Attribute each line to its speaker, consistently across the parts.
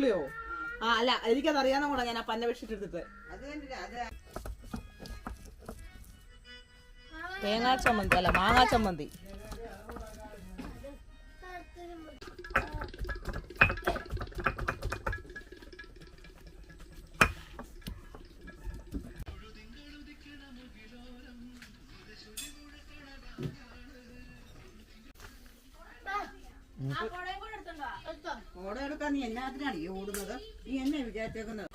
Speaker 1: മുള്ളിയോ ആ അല്ല എനിക്കത് കൂടെ ഞാൻ ആ പന്ന
Speaker 2: അത്
Speaker 1: തേങ്ങാ ചമ്മന്തി അല്ല മാങ്ങാ ചമ്മന്തി.
Speaker 2: നീ എന്നാത്തിനാണ് ഈ ഓടുന്നത്. നീ എന്നെ വിചാരിച്ചേക്കുന്നത്.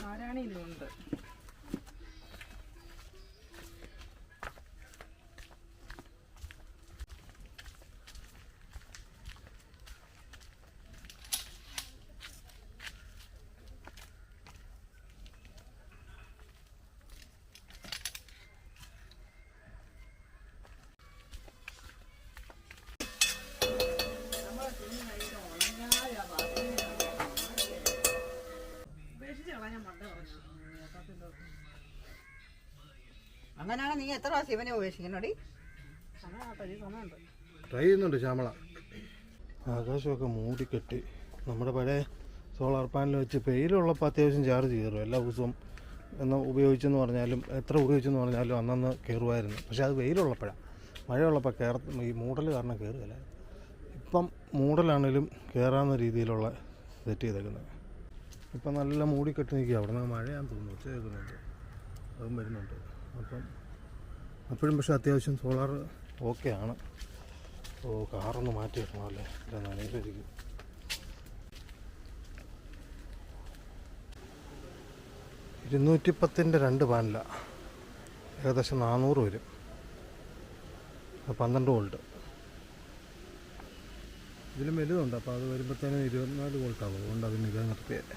Speaker 1: നാരായണി ഇല്ലുണ്ട്
Speaker 2: അങ്ങനെയാണ് നീ എത്ര പ്രാവശ്യം ഇവനെ ഉപേക്ഷിക്കണോടി
Speaker 3: ട്രൈ ചെയ്യുന്നുണ്ട് ശ്യാമള. ആകാശമൊക്കെ മൂടിക്കെട്ടി. നമ്മുടെ പഴയ സോളാർ പാനൽ വെച്ച് വെയിലുള്ളപ്പോൾ അത്യാവശ്യം ചാർജ് കയറും. എല്ലാ ദിവസവും എന്ന് ഉപയോഗിച്ചെന്ന് പറഞ്ഞാലും എത്ര ഉപയോഗിച്ചെന്ന് പറഞ്ഞാലും അന്നന്ന് കയറുമായിരുന്നു. പക്ഷേ അത് വെയിലുള്ളപ്പോഴാണ് മഴയുള്ളപ്പോൾ കയറ ഈ മൂടൽ കാരണം കയറുകയില്ല. ഇപ്പം മൂടലാണേലും കയറാവുന്ന രീതിയിലുള്ള സെറ്റ് ചെയ്തേക്കുന്നത്. ഇപ്പം നല്ല മൂടിക്കെട്ടി നിൽക്കുക അവിടെ നിന്ന് മഴയാന്ന് തോന്നുന്നു. ഉച്ച കേൾക്കുന്നുണ്ട് അതും വരുന്നുണ്ട്. അപ്പം അപ്പോഴും പക്ഷേ അത്യാവശ്യം സോളാർ ഓക്കെ ആണ് ഓ കാറൊന്ന് മാറ്റി വെക്കണം അല്ലേ? ഇല്ല നനയിലിരിക്കും ഇരുന്നൂറ്റി പത്തിന്റെ രണ്ട് പാനല. ഏകദേശം നാനൂറ് വരും. പന്ത്രണ്ട് വോൾട്ട്. ഇതിലും വലുതുണ്ട്. അപ്പോൾ അത് വരുമ്പോഴത്തേനും ഇരുപത്തിനാല് വോൾട്ടാകും അതുകൊണ്ട് അതിന് ഇത് നിർത്തിയത്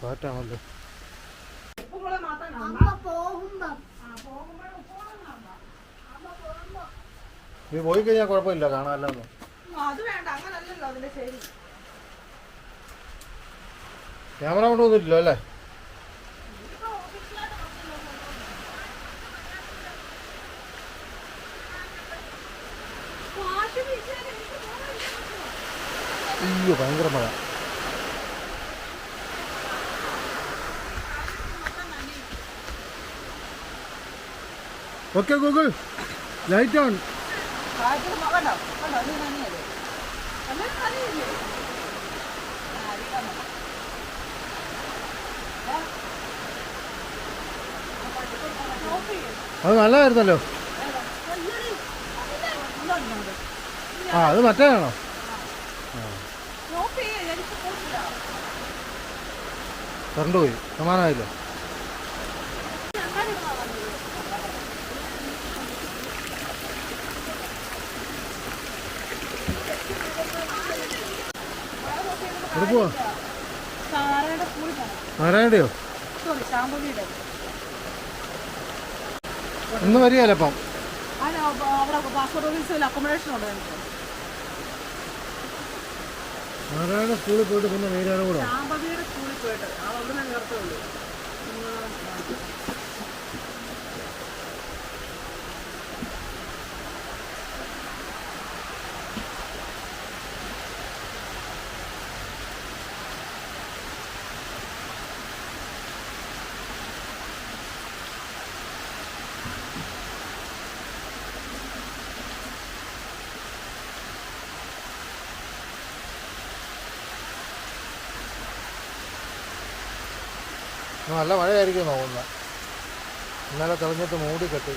Speaker 3: കാറ്റാണല്ലോ നീ പോയി കഴിഞ്ഞാൽ കുഴപ്പമില്ല കാണാമല്ലോ. ക്യാമറ കൊണ്ടൊന്നുമില്ലല്ലോ അല്ലേ? ഭയങ്കര മഴ ഓക്കെ ഗൂഗിൾ ലൈറ്റ് ഓൺ
Speaker 1: ആ.
Speaker 3: അത് നല്ലതായിരുന്നല്ലോ ആ അത് മറ്റേതാണോ
Speaker 1: പോകില്ല.
Speaker 3: കറണ്ട് പോയി. സമാനമായില്ലോ. നാരായണയുടെയോ. ഇന്ന് വരികയല്ലേ അപ്പം?
Speaker 1: അക്കോമഡേഷൻ ഉണ്ട്
Speaker 3: നാരായണ സ്കൂളിൽ പോയിട്ട് പിന്നെ വേറെ കൂടെ?
Speaker 1: സ്കൂളിൽ പോയിട്ട്. അവ അവിടെ നിന്ന് നിർത്തുള്ളൂ
Speaker 3: നല്ല മഴയായിരിക്കും തോന്നുന്നത് ഇന്നലെ തെളിഞ്ഞിട്ട് മൂടിക്കെട്ടി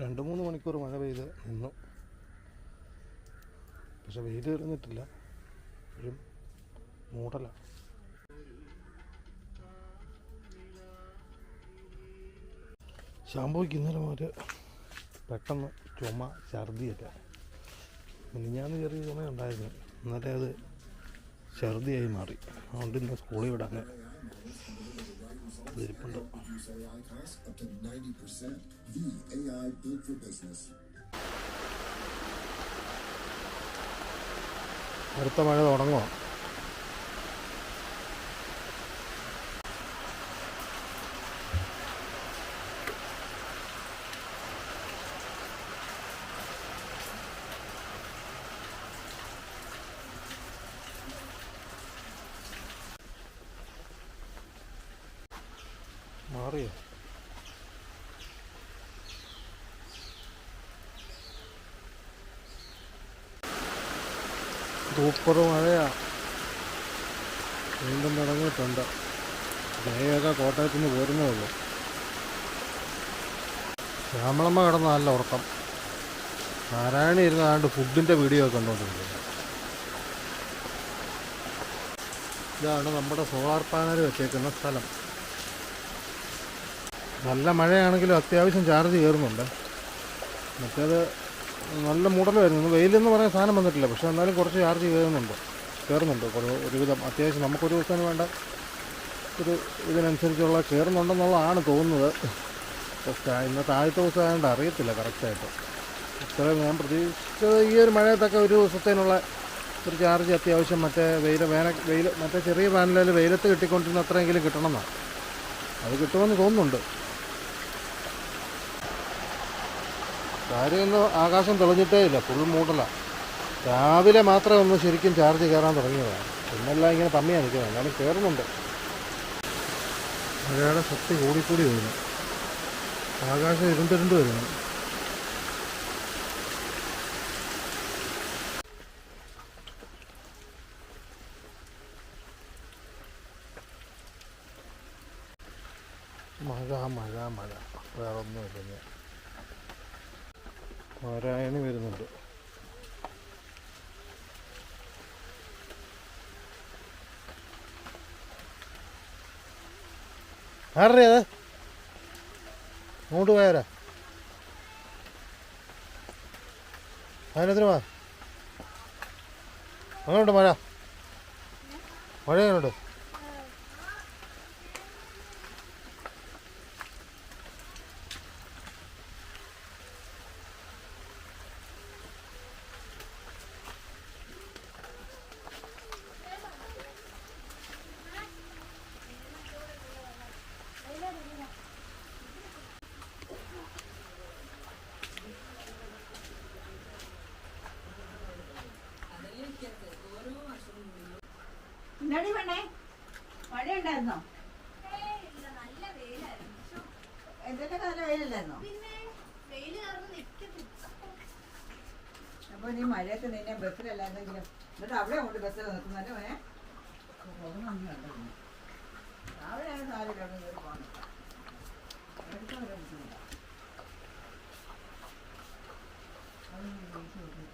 Speaker 3: രണ്ട് മൂന്ന് മണിക്കൂർ മഴ പെയ്ത് നിന്നു. പക്ഷെ വെയിൽ ഇറങ്ങിയിട്ടില്ല ഇപ്പോഴും മൂടലാണ്. ശാമ്പോയ്ക്ക് ഇന്നലെ ഒരു പെട്ടെന്ന് ചുമ ഛർദിയൊക്കെ മിനിഞ്ഞാന്ന് ചെറിയ ചുമ ഉണ്ടായിരുന്നു എന്നിട്ടേ അത് ഛർദിയായി മാറി അതുകൊണ്ട് ഇന്ന് സ്കൂളിൽ വിടാൻ ഇരിപ്പുണ്ട്
Speaker 4: Use AI costs up to 90%. The built for business.
Speaker 3: അടുത്ത മഴ തുടങ്ങുമോ മാറിയോ? സൂപ്പർ മഴയാ. വീണ്ടും തുടങ്ങിയിട്ടുണ്ട്. ജയൊക്കെ കോട്ടയത്ത് നിന്ന് പോരുന്നേ ഉള്ളൂ. ശ്യാമളമ്മ കിടന്ന നല്ല ഉറക്കം. നാരായണി ഇരുന്ന് ആണ്ട് ഫുഡിന്റെ വീഡിയോ ഒക്കെ കണ്ടുകൊണ്ടിരിക്കുന്നത് ഇതാണ് നമ്മുടെ സോളാർ പാനൽ വെച്ചേക്കുന്ന സ്ഥലം. നല്ല മഴയാണെങ്കിലും അത്യാവശ്യം ചാർജ് കയറുന്നുണ്ട്. മറ്റേത് നല്ല മൂടലായിരുന്നു. വെയിലെന്ന് പറയാൻ സാധനം വന്നിട്ടില്ല. പക്ഷെ എന്നാലും കുറച്ച് ചാർജ് കയറുന്നുണ്ട്. കയറുന്നുണ്ട്. ഒരുവിധം അത്യാവശ്യം നമുക്കൊരു ദിവസത്തിന് വേണ്ട ഒരു ഇതിനനുസരിച്ചുള്ള കയറുന്നുണ്ടെന്നുള്ളതാണ് തോന്നുന്നത്. ഇന്നത്തെ ആദ്യത്തെ ദിവസം ആയതുകൊണ്ട് അറിയത്തില്ല കറക്റ്റായിട്ട്. ഇത്രയും ഞാൻ പ്രതീക്ഷിച്ചത് ഈ ഒരു മഴയത്തൊക്കെ ഒരു ദിവസത്തേനുള്ള ഒരു ചാർജ് അത്യാവശ്യം മറ്റേ വെയിൽ വേന വെയിൽ മറ്റേ ചെറിയ പാനലിൽ വെയിലത്ത് കിട്ടിക്കൊണ്ടിരുന്ന അത്രയെങ്കിലും കിട്ടണമെന്നാണ്. അത് കിട്ടുമെന്ന് തോന്നുന്നുണ്ട്. കാര്യം ഇന്ന് ആകാശം തെളിഞ്ഞിട്ടേ ഇല്ല. ഫുൾ മൂടല. രാവിലെ മാത്രമേ ഒന്ന് ശരിക്കും ചാർജ് കയറാൻ തുടങ്ങിയതാണ് പിന്നെല്ലാം ഇങ്ങനെ പമ്മിയാണ് നിൽക്കുന്നത് എന്നാലും കയറുന്നുണ്ട് മഴയുടെ ശക്തി കൂടിക്കൂടി വരുന്നു. ആകാശം ഇരുണ്ടിരുണ്ട് വരുന്നു. മഴ മഴ മഴ. വേറൊന്നും ഒന്നുമില്ല നാരായണി വരുന്നുണ്ട്. ആരുടെ അങ്ങോട്ട് പോയാരാ അതിനെത്ര വാ? അങ്ങോട്ട് മഴ. മഴ അങ്ങോട്ട്
Speaker 2: എന്നാടി വേണേ മഴ ഉണ്ടായിരുന്നോ എന്തൊക്കെ നല്ല വെയിലല്ലായിരുന്നോ? അപ്പൊ നീ മഴയത്ത് നിന്നെ ബസ്സിലല്ലായിരുന്നെങ്കിലും? എന്നിട്ട് അവിടെ അങ്ങോട്ട് ബസ്സിൽ നിർത്തുന്നല്ലേ മോനെ? ആണ് സാരില്ല അവിടെ കയറി പോകണം അടുത്ത വരെ ബുദ്ധിമുട്ടാ. അതൊന്നും വിളിച്ച് നോക്ക്.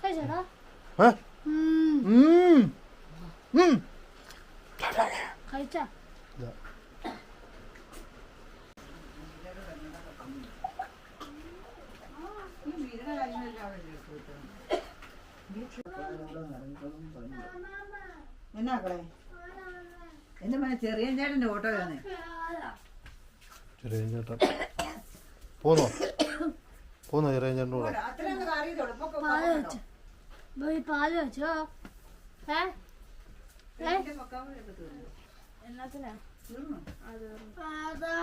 Speaker 5: കഴിച്ചോടാ
Speaker 3: ഏ? ഉം. ഉം.
Speaker 5: കഴിച്ചാ
Speaker 3: ഇതാ.
Speaker 2: ഈ വീടിന്റെ കാര്യങ്ങളെല്ലാം അവിടെ ഇല്ലേ പോയിട്ട്? എന്നാ മക്കളെ? എന്റെ മോനെ ചെറിയ ചേട്ടന്റെ ഓട്ടോ വന്നേ
Speaker 3: ചെറിയ ചേട്ടൻ. പോന്നോ? പോന്നോ ചെറിയ ചേട്ടന്റെ കൂടെ?
Speaker 5: പോയി പാൽ വെച്ചോ ഏ എന്നാത്തിനാ അതാ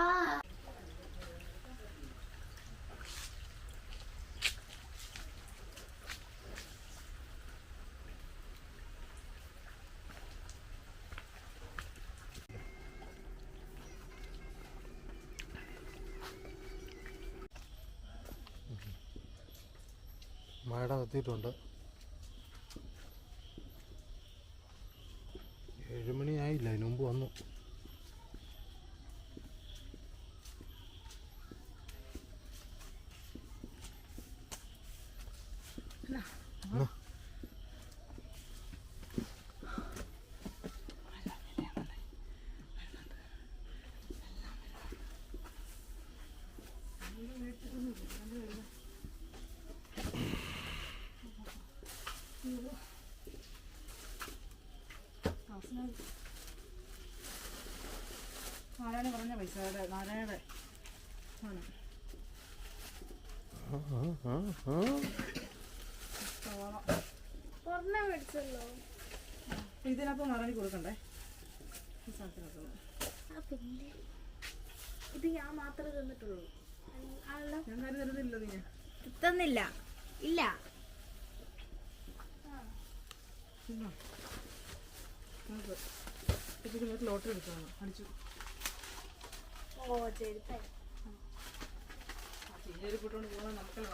Speaker 3: മഴ എത്തിയിട്ടുണ്ട് അതിന് മുമ്പ് വന്നു
Speaker 1: നാരായണ പറഞ്ഞ പൈസയുടെ നാരായണയുടെ ആണ്
Speaker 3: ആ, ആ, ആ, ആ.
Speaker 1: സവാള
Speaker 5: ഒരെണ്ണം മേടിച്ചല്ലോ.
Speaker 1: അപ്പൊ ഇതിനകത്ത് നാരായണി കൊടുക്കണ്ടേ? ഈ സാധനത്തിനകത്ത്
Speaker 5: ഇത് ഞാൻ മാത്രമേ തന്നിട്ടുള്ളൂ.
Speaker 1: ഞാൻ കാര്യം തരുന്നില്ല നീ
Speaker 5: തന്നില്ല. ഇല്ല.
Speaker 1: ലോട്ടറി എടുക്കാണ് അടിച്ചു.
Speaker 5: ഓ
Speaker 1: പോകുന്നത് നമുക്കല്ല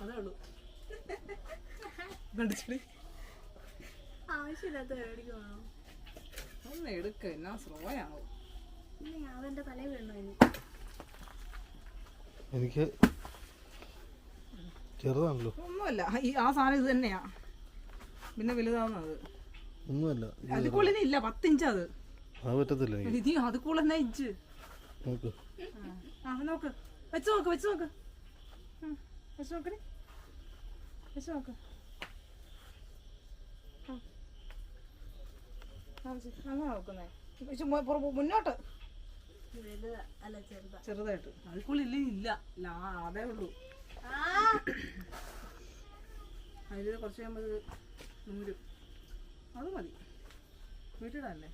Speaker 1: അതേ ഉള്ളൂ ഒന്ന് എടുക്ക എന്നാ സ്ലോയാവും
Speaker 5: ഇനി അവന്റെ തലയിൽ വീണു
Speaker 3: എനിക്ക് ചെറുതാണല്ലോ.
Speaker 1: ഒന്നുമല്ല ഈ ആ സാധനം ഇത് തന്നെയാ. പിന്നെ വലുതാവുന്നത്
Speaker 3: ഒന്നുമല്ല.
Speaker 1: കൂടുതൽ ഇല്ല പത്തിഞ്ച് അത്.
Speaker 3: അത് പറ്റത്തില്ല ഇനി
Speaker 1: ഇത് അത് കൂടുതൽ ഇഞ്ച്.
Speaker 3: നോക്ക്.
Speaker 1: ആ നോക്ക്. വെച്ച് നോക്ക് വെച്ച് നോക്ക്. വെച്ച് നോക്കണേ വെച്ച് നോക്ക്. അങ്ങനെ നോക്കുന്നേ. മുന്നോട്ട്. ചെറുതായിട്ട്. അതിക്കുള്ളിൽ ഇല്ല. അതേ ഉള്ളൂ. അതിൽ കുറച്ച് കഴിയുമ്പോൾ ഇത് നൂരും അത് മതി വീട്ടിടല്ലേ